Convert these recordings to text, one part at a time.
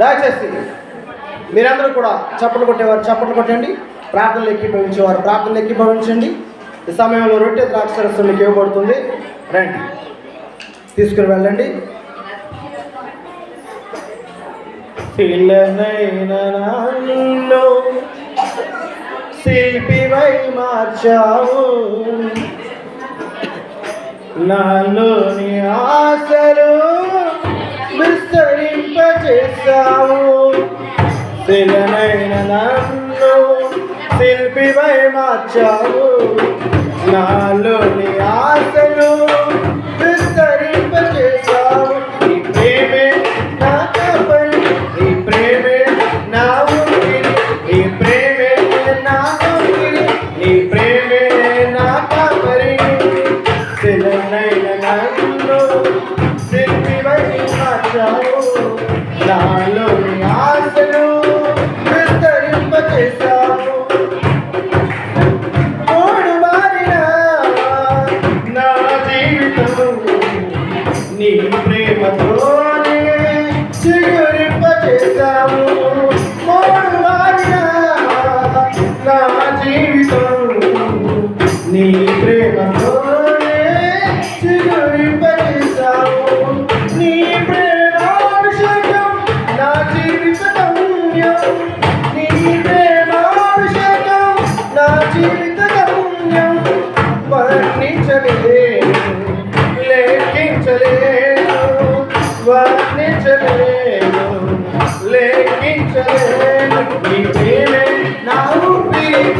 దయచేసి మీరందరూ కూడా చప్పట్లు కొట్టేవారు చప్పట్లు కొట్టండి. ప్రార్థనలు ఎక్కిభవించేవారు ప్రార్థనలు ఎక్కిభవించండి ఈ సమయంలో రొట్టె ద్రాక్షరస్సు మీకు ఇవ్వబడుతుంది. రండి. తీసుకుని వెళ్ళండి. శిల్పివై మార్చావు. నాలోని ఆశలు విస్తరి చేశావు. శిలనైన నన్ను శిల్పివై మార్చావు. నాలోని चले लेकिन चले तो, वाले चले तो। लेकिन चले तो, नीचे में ना ऊपरी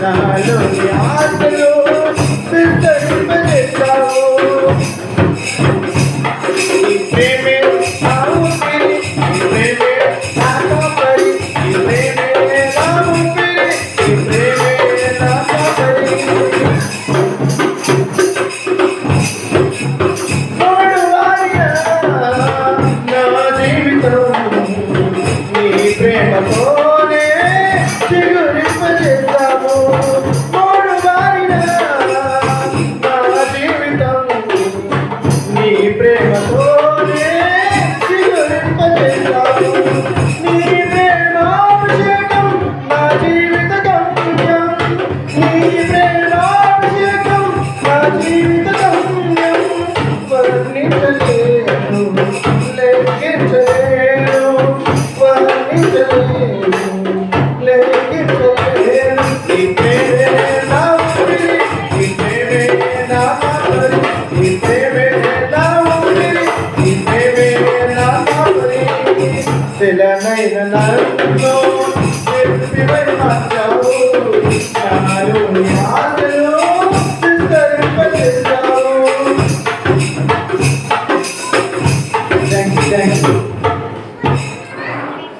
I love you. నన్ను